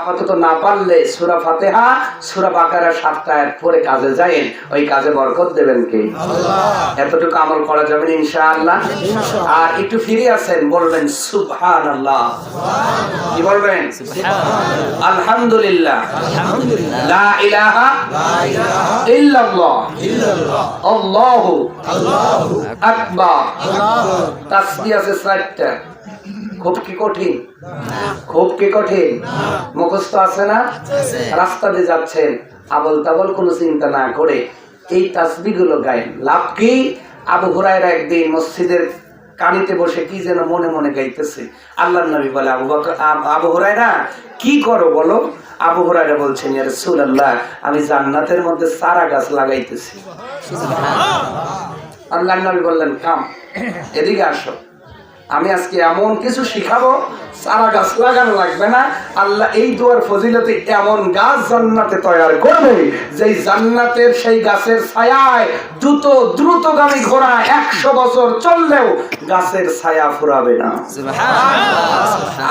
আপাতত না পারলে সুরা ফাতেহা সুরা বাকারা সাতটা এক পরে কাজে যায়েন ওই কাজে বরকত দেবেন কে? এতটুকু আমল করা যাবে না ইনশাআল্লাহ। আর একটু ফিরে আসেন বলবেন সুবহান আল্লাহ কি বলবেন? আলহামদুলিল্লাহ। লা ইলাহা ইল্লাল্লাহ। আল্লাহু আকবার। তাসবিহ আছে চারটা খুব কি কঠিন? খুব কি কঠিন? মুখস্থ আছে না? রাস্তা দিয়ে যাচ্ছেন। আবল তাবল কোনো চিন্তা না করে এই তাসবি গুলো গায়েন লাভ কি? আবু হুরায়রা একদিন মসজিদের কানিতে বসে কি যেন মনে মনে গাইতেছে। আল্লাহ নবী বলে আবু আব- হুরায়রা কি করো বলো? আবু হুরায়রা বলছেন ইয়া রাসূলুল্লাহ আমি জান্নাতের মধ্যে সারা গাছ লাগাইতেছি। আল্লাহ নবী বললেন কাম এদিকে আসো। আমি আজকে এমন কিছু শিখাবো, সারা গাছ লাগানো লাগবে না। আল্লাহ এই দুয়ার ফজিলতে এমন গাছ জান্নাতে তৈরি করবে, যেই জান্নাতের সেই গাছের ছায়ায় দ্রুত, দ্রুতগামী ঘোড়া একশো বছর চললেও গাছের ছায়া ফুরাবে না।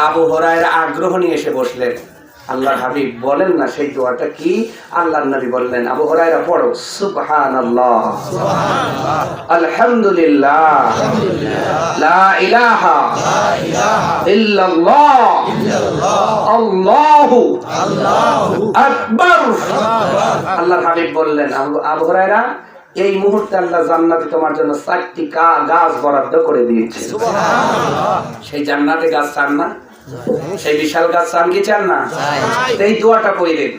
আবু হরায়ের আগ্রহ নিয়ে এসে বসলেন। আল্লাহ হাবিব বলেন না সেই দোয়াটা কি? আল্লাহ নবী বললেন আবু হরাইরা পড়ো সুবহানাল্লাহ। আলহামদুলিল্লাহ। লা ইলাহা ইল্লাল্লাহ। আল্লাহু আকবার। আল্লাহ হাবিব বললেন আবু- হুরায়রা এই মুহূর্তে আল্লাহ জান্নাতে তোমার জন্য চারটি কা- গাছ বরাদ্দ করে দিয়েছে। সেই জান্নাতে গাছ চান না? সেই বিশাল গাছ চান কি চান না? এই দোয়াটা পড়লেন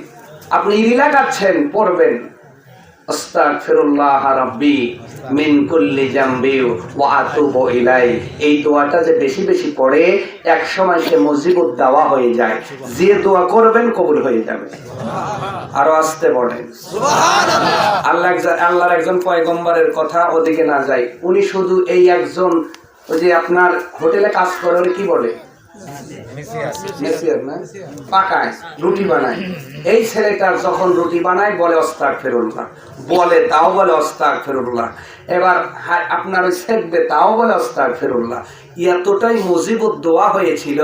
আপনি ইরিলা গাচ্ছেন পড়বেন। আস্তাগফিরুল্লাহ রাব্বি মিন কুল্লি জামবি ওয়া আতুবু ইলাই এই দোয়াটা যে বেশি বেশি পড়ে এক সময় সে মজিবুত দাওয়া হয়ে যায়। যে দোয়া করবেন কবুল হয়ে যাবে। আরও আসতে আল্লাহ আল্লাহর একজন পয়গম্বরের কথা ওদিকে না যায়। উনি শুধু এই একজন ওই যে আপনার হোটেলে কাজ করে কি বলে? রুটি বানায়। এই ছেলেটার যখন রুটি বানায়, বলে অস্তাক ফেরুল্লাহ। বলে, তাও বলে অস্তাক ফেরুল্লাহ। এবার আপনার ওই শেখবে তাও বলে অস্তাক ফেরুল্লাহ এতটাই মুজিবুত দোয়া হয়েছিল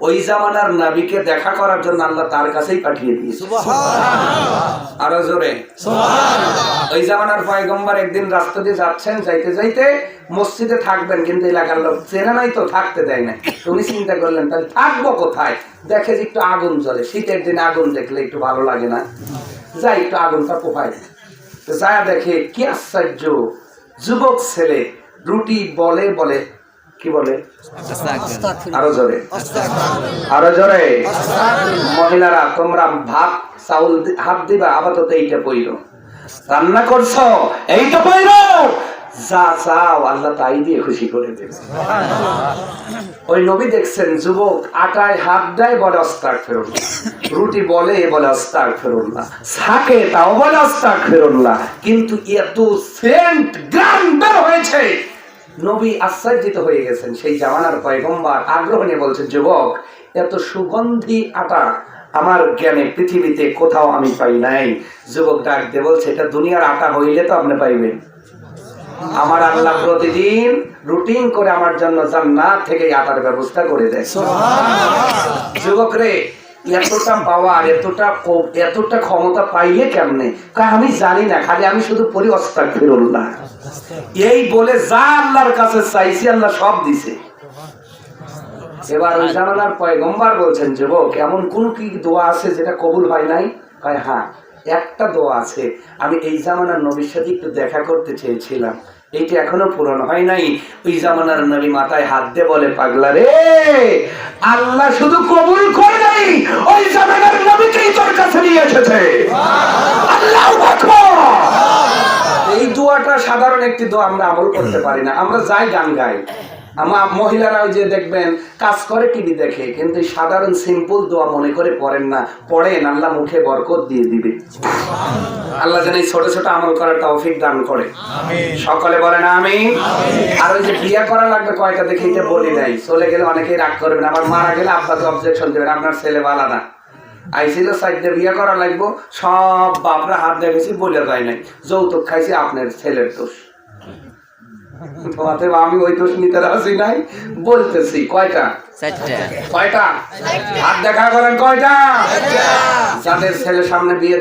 ওই জামানার নাবিকে দেখা করার জন্য আল্লাহ তার কাছেই পাঠিয়ে দিয়েছে। আরও জোরে। ওই জামানার পয়গম্বর একদিন রাস্তা দিয়ে যাচ্ছেন যাইতে যাইতে মসজিদে থাকবেন কিন্তু এলাকার লোক চেনে নাই তো থাকতে দেয় না উনি চিন্তা করলেন তাহলে থাকব কোথায়? দেখে যে একটু আগুন জ্বলে। শীতের দিনে আগুন দেখলে একটু ভালো লাগে না। যাই একটু আগুনটা পোহায় তো যা দেখে কি আশ্চর্য যুবক ছেলে রুটি বলে বলে কি বলে? আরও জোরে। আরও জোরে। মহিলারা তোমরা ভাত চাউল হাত দিবা আপাতত এইটা পইল রান্না করছ এইটা পইর। যা চাও আল্লাহ তাই দিয়ে খুশি করে দেবে। ওই নবী দেখছেন যুবক আটায় হাত দেয় বলে অস্তাক ফেরুল্লাহ রুটি বলে বলে অস্তাক ফেরুল্লাহ থাকে তাও বলে অস্তাক ফেরুল্লাহ কিন্তু এত সেন্ট গ্রাম বের হয়েছে। নবী আশ্চর্যিত হয়ে গেছেন। সেই জামানার পয়গম্বর আগ্রহ নিয়ে বলছেন যুবক এত সুগন্ধি আটা আমার জ্ঞানে পৃথিবীতে কোথাও আমি পাই নাই। যুবক ডাক দিয়ে বলছে এটা দুনিয়ার আটা হইলে তো আপনি পাইবেন। আমার আল্লাহ প্রতিদিন রুটিন করে আমার জন্য জান্নাত থেকে আটার ব্যবস্থা করে দেয়। যুবক রে এতটা পাওয়ার এতটা এতটা ক্ষমতা পাইলে কেমনে? আমি জানি না খালি আমি শুধু পরি অস্তাক ফিরুল্লাহ এই বলে যা আল্লাহর কাছে চাইছি আল্লাহ সব দিছে। এবার ওই পয়গম্বর বলছেন যুবক এমন কোন কি দোয়া আছে যেটা কবুল হয় নাই? কয় হ্যাঁ। একটা দোয়া আছে। আমি এই জামানার নবীর সাথে একটু দেখা করতে চেয়েছিলাম। এইটা এখনও পূরণ হয় নাই। ওই জামানার নবী মাথায় হাত দিয়ে বলে, পাগলা রে, আল্লাহ শুধু কবুল করে নাই, ওই জামানার নবীকেই তোর কাছে নিয়ে এসেছে। আল্লাহ এই দোয়াটা সাধারণ একটি দোয়া, আমরা আমল করতে পারি না। আমরা যাই গান গাই। আমার মহিলারা ওই যে দেখবেন কাজ করে টিভি দেখে কিন্তু সাধারণ সিম্পল দোয়া মনে করে পড়েন না। পড়েন আল্লাহ মুখে বরকত দিয়ে দিবে। আল্লাহ যেন এই ছোট ছোট আমল করার তৌফিক দান করে। সকলে বলেন আমি আর ওই যে বিয়ে করা লাগবে কয়টা দেখে এটা বলি নাই। চলে গেলে অনেকেই রাগ করবেন। আবার মারা গেলে আব্বাকে অবজেকশন দেবেন আপনার ছেলে বালা না আইছিল সাইডে বিয়ে করা লাগবো সব বাপরা হাত দেখেছি বলে যায় নাই। যৌতুক খাইছি আপনার ছেলের দোষ। অতএব আমি ওই দোষ নিতে রাজি নাই বলতেছি কয়টা? কয়টা? হাত দেখা করেন কয়টা? যাদের ছেলে সামনে বিয়ে